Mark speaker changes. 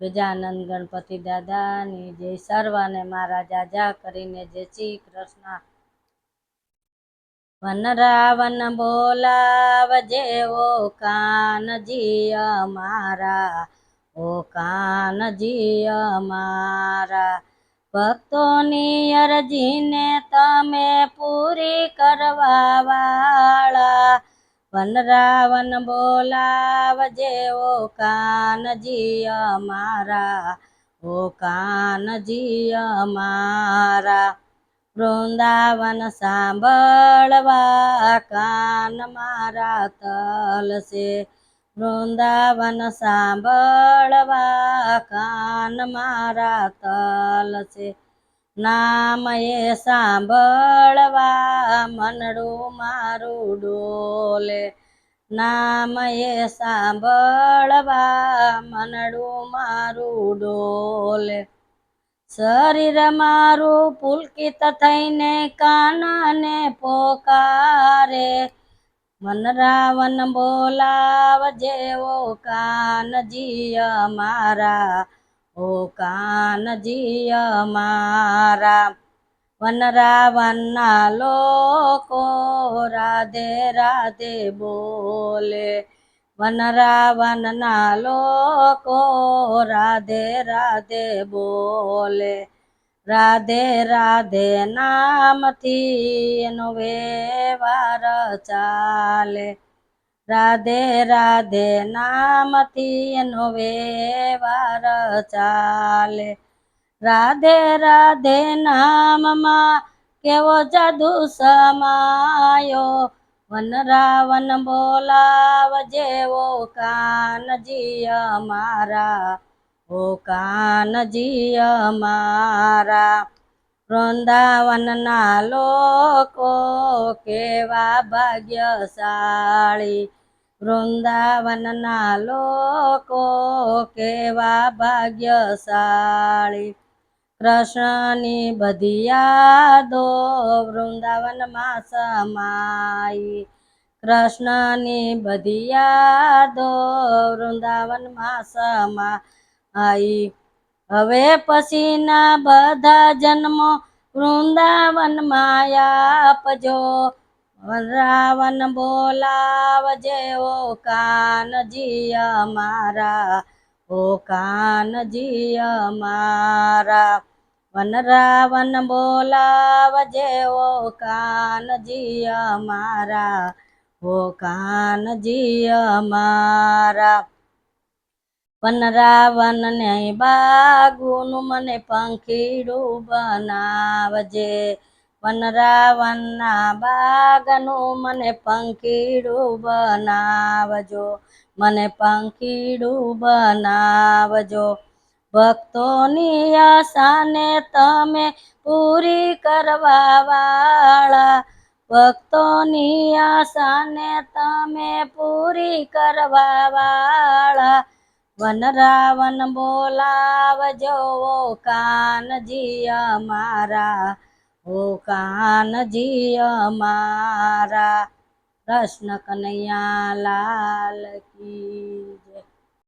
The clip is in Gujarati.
Speaker 1: ગજાનંદ ગણપતિ દાદાની જય સર્વને મારા જાજા કરીને જય શ્રી કૃષ્ણ. વન રાવન બોલાવજે ઓ કાનજી અમારા, ઓ કાનજી અમારા. ભક્તોની અરજીને તમે પૂરી કરવા વાળા વન રાવન બોલાવજે, ઓ કાનજી અમારા, ઓ કાનજી અમારા. વૃંદાવન સાંભળવા કાન મારા તલસે. વૃંદાવન સાંભળવા કાન મારા તલસે. નામ એ સાંભળવા મનડું મારું ડોલે. નામ એ સાંભળવા મનડું મારું ડોલે. શરીર મારું પુલકિત થઈને કાનાને પોકારે. મન રાવણ બોલાવ જેવો કાનજી અમારા ઓ કાનજી અમારા વન રાવણના લોકો રાધે રાધે બોલે. વનરાવનના લોકો રાધે રાધે બોલે. રાધે રાધે નામથી એનો વેવાર ચાલે. રાધે રાધે નામથી એનો વેવાર ચાલે. રાધે રાધે નામમાં કેવો જાદુ સમાયો. વન રાવણ જેવો કાનજી અમારા ઓ કાનજી અમારા વૃંદાવનના લોકો કેવા ભાગ્યશાળી. વૃંદાવનના લોકો કેવા ભાગ્યશાળી. કૃષ્ણની બધી યાદો વૃંદાવનમાં સમાઈ. કૃષ્ણની બધી યાદો વૃંદાવનમાં સમાઈ. હવે પછીના બધા જન્મો વૃંદાવનમાં આપજો. રાવણ બોલાવજે, ઓ કાનજી અમારા, ઓ કાનજી અમારા. વન રાવણ બોલાવજે, ઓ કાનજી અમારા, ઓ કાનજી અમારા. વન રાવણ ને બાગુનું મને પંખીડું બનાવજે. વન રાવણના બાગનું મને પંખીડું બનાવજો. મને પંખીડું બનાવજો. ભક્તોની આશાને તમે પૂરી કરવા વાળા. ભક્તોની આશાને તમે પૂરી કરવા વાળા. વન રાવણ બોલાવજો ઓ કાનજી અમારા ઓ કાનજી અમારા. કૃષ્ણ કનૈયા લાલ કી